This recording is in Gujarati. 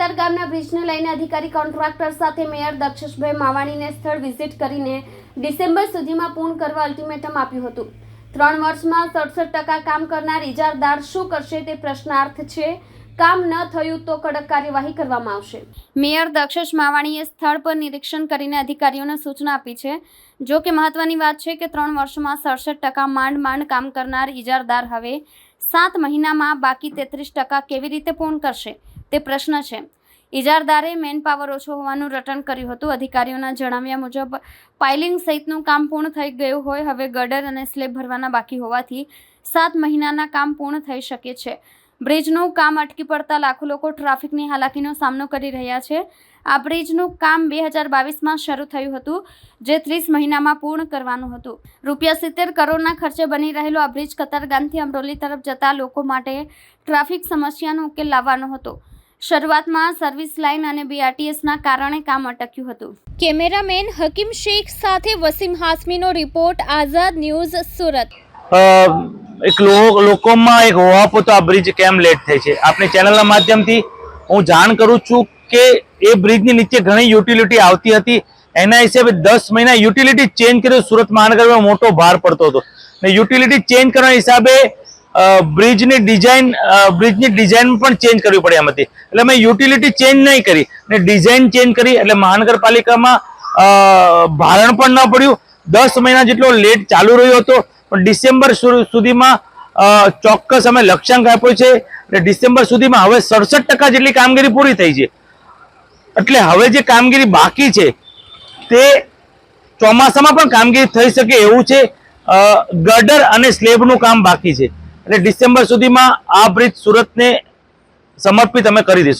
કતારગામના બ્રિજને લઈને અધિકારી કોન્ટ્રાક્ટર સાથે મેયર દક્ષેશભાઈ માવાણીને સ્થળ વિઝિટ કરીને ડિસેમ્બર સુધીમાં પૂર્ણ કરવા અલ્ટિમેટમ આપ્યું હતું. ત્રણ વર્ષમાં સડસઠ ટકા કામ કરનાર ઇજારદાર શું કરશે તે પ્રશ્નાર્થ છે. કામ ન થયું તો કડક કાર્યવાહી કરવામાં આવશે. મેયર દક્ષેશ માવાણીએ સ્થળ પર નિરીક્ષણ કરીને અધિકારીઓને સૂચના આપી છે. જો કે મહત્વની વાત છે કે ત્રણ વર્ષમાં સડસઠ ટકા માંડ માંડ કામ કરનાર ઇજારદાર હવે સાત મહિનામાં બાકી તેત્રીસ ટકા કેવી રીતે પૂર્ણ કરશે? તે પ્રશ્ન છે. ઇજારદારે મેનપાવર ઓછો હોવાનું રટણ કર્યું હતું. અધિકારીઓના જણાવ્યા મુજબ, પાઇલિંગ સહિતનું કામ પૂર્ણ થઈ ગયું હોય, હવે ગડર અને સ્લેબ ભરવાના બાકી હોવાથી સાત મહિનાના કામ પૂર્ણ થઈ શકે છે. બ્રિજનું કામ અટકી પડતા લાખો લોકો ટ્રાફિકની હાલાકીનો સામનો કરી રહ્યા છે. આ બ્રિજનું કામ બે હજાર બાવીસમાં શરૂ થયું હતું, જે ત્રીસ મહિનામાં પૂર્ણ કરવાનું હતું. રૂપિયા સિત્તેર કરોડના ખર્ચે બની રહેલો આ બ્રિજ કતારગામથી અમરોલી તરફ જતા લોકો માટે ટ્રાફિક સમસ્યાનો ઉકેલ લાવવાનો હતો. શરૂઆતમાં સર્વિસ લાઇન અને બીઆરટીએસના કારણે કામ અટક્યું હતું. કેમેરામેન હકીમ શેખ સાથે વસીમ હાસમીનો રિપોર્ટ આઝાદ ન્યૂઝ સુરત. એક લો- લોકોમાં એક હોવાપો તો આ બ્રિજ કેમ લેટ થાય છે? આપણી ચેનલના માધ્યમથી હું જાણ કરું છું કે એ બ્રિજની નીચે ઘણી યુટિલિટી આવતી હતી. એના હિસાબે દસ મહિના યુટિલિટી ચેન્જ કર્યો. સુરત મહાનગરમાં મોટો ભાર પડતો હતો. ને યુટિલિટી ચેન્જ કરવાના હિસાબે બ્રિજની ડિઝાઇન બ્રિજની ડિઝાઇન પણ ચેન્જ કરવી પડે એમ એટલે મેં યુટિલિટી ચેન્જ નહીં કરી, ને ડિઝાઇન ચેન્જ કરી, એટલે મહાનગરપાલિકામાં ભારણ પણ ન પડ્યું. દસ મહિના જેટલો લેટ ચાલુ રહ્યો હતો, પણ ડિસેમ્બર સુધીમાં ચોક્કસ અમે લક્ષ્યાંક આપ્યો છે એટલે ડિસેમ્બર સુધીમાં હવે સડસઠ ટકા જેટલી કામગીરી પૂરી થઈ છે. એટલે હવે જે કામગીરી બાકી છે, તે ચોમાસામાં પણ કામગીરી થઈ શકે એવું છે. ગડર અને સ્લેબનું કામ બાકી છે. એટલે ડિસેમ્બર સુધીમાં આ બ્રિજ સુરતને સમર્પિત અમે કરી દઈશું.